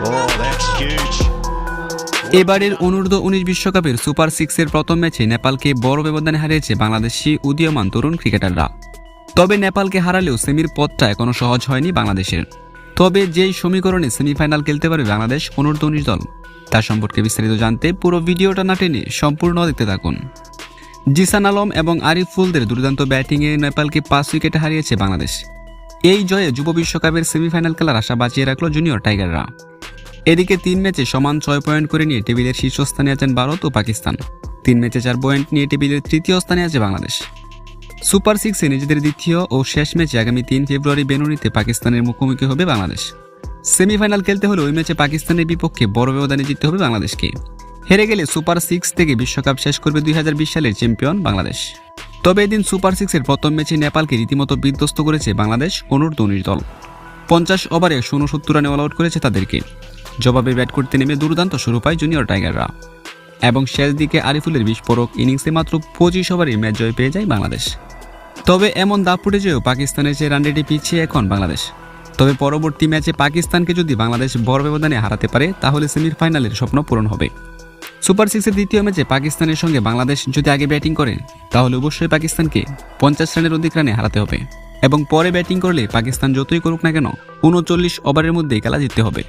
Oh. এবারের অনূর্ধ্ব উনিশ বিশ্বকাপের সুপার সিক্সের প্রথম ম্যাচে নেপালকে বড় ব্যবধানে হারিয়েছে বাংলাদেশি উদীয়মান তরুণ ক্রিকেটাররা। তবে নেপালকে হারালেও সেমির পথটা এখনও সহজ হয়নি বাংলাদেশের। তবে যেই সমীকরণে সেমিফাইনাল খেলতে পারবে বাংলাদেশ অনূর্ধ্ব উনিশ দল, তার সম্পর্কে বিস্তারিত জানতে পুরো ভিডিওটা না টেনে সম্পূর্ণ দেখতে থাকুন। জিসান আলম এবং আরিফ ফুলদের দুর্দান্ত ব্যাটিংয়ে নেপালকে পাঁচ উইকেটে হারিয়েছে বাংলাদেশ। এই জয়ে যুব বিশ্বকাপের সেমিফাইনাল খেলার আশা বাঁচিয়ে রাখল জুনিয়র টাইগাররা। এদিকে তিন ম্যাচে সমান ছয় পয়েন্ট করে নিয়ে টেবিলের শীর্ষস্থানে আছেন ভারত ও পাকিস্তান। তিন ম্যাচে চার পয়েন্ট নিয়ে টেবিলের তৃতীয় স্থানে আছে বাংলাদেশ। সুপার সিক্সে নিজেদের দ্বিতীয় ও শেষ ম্যাচে আগামী তিন ফেব্রুয়ারি বেনুনিতে পাকিস্তানের মুখোমুখি হবে বাংলাদেশ। সেমিফাইনাল খেলতে হলে ওই ম্যাচে পাকিস্তানের বিপক্ষে বড় ব্যবধানে জিততে হবে বাংলাদেশকে। হেরে গেলে সুপার সিক্স থেকে বিশ্বকাপ শেষ করবে দুই হাজার বিশ সালের চ্যাম্পিয়ন বাংলাদেশ। তবে এদিন সুপার সিক্সের প্রথম ম্যাচে নেপালকে রীতিমতো বিধ্বস্ত করেছে বাংলাদেশ, অনূর্ধ্ব উনিশ দল। পঞ্চাশ ওভারে ঊনসত্তর রানে অল আউট করেছে তাদেরকে। জবাবে ব্যাট করতে নেমে দুর্দান্ত শুরু পায় জুনিয়র টাইগাররা। এবং শেষ দিকে আরিফুলের বিস্ফোরক ইনিংসে মাত্র পঁচিশ ওভারই ম্যাচ জয় পেয়ে যায় বাংলাদেশ। তবে এমন দাপুটে যেও পাকিস্তানের চেয়ে রানরেটে পিছিয়ে এখন বাংলাদেশ। তবে পরবর্তী ম্যাচে পাকিস্তানকে যদি বাংলাদেশ বড় ব্যবধানে হারাতে পারে, তাহলে সেমির ফাইনালের স্বপ্ন পূরণ হবে। সুপার সিক্সের দ্বিতীয় ম্যাচে পাকিস্তানের সঙ্গে বাংলাদেশ যদি আগে ব্যাটিং করে, তাহলে অবশ্যই পাকিস্তানকে পঞ্চাশ রানের অধিক রানে হারাতে হবে। এবং পরে ব্যাটিং করলে পাকিস্তান যতই করুক না কেন, উনচল্লিশ ওভারের মধ্যেই খেলা জিততে হবে।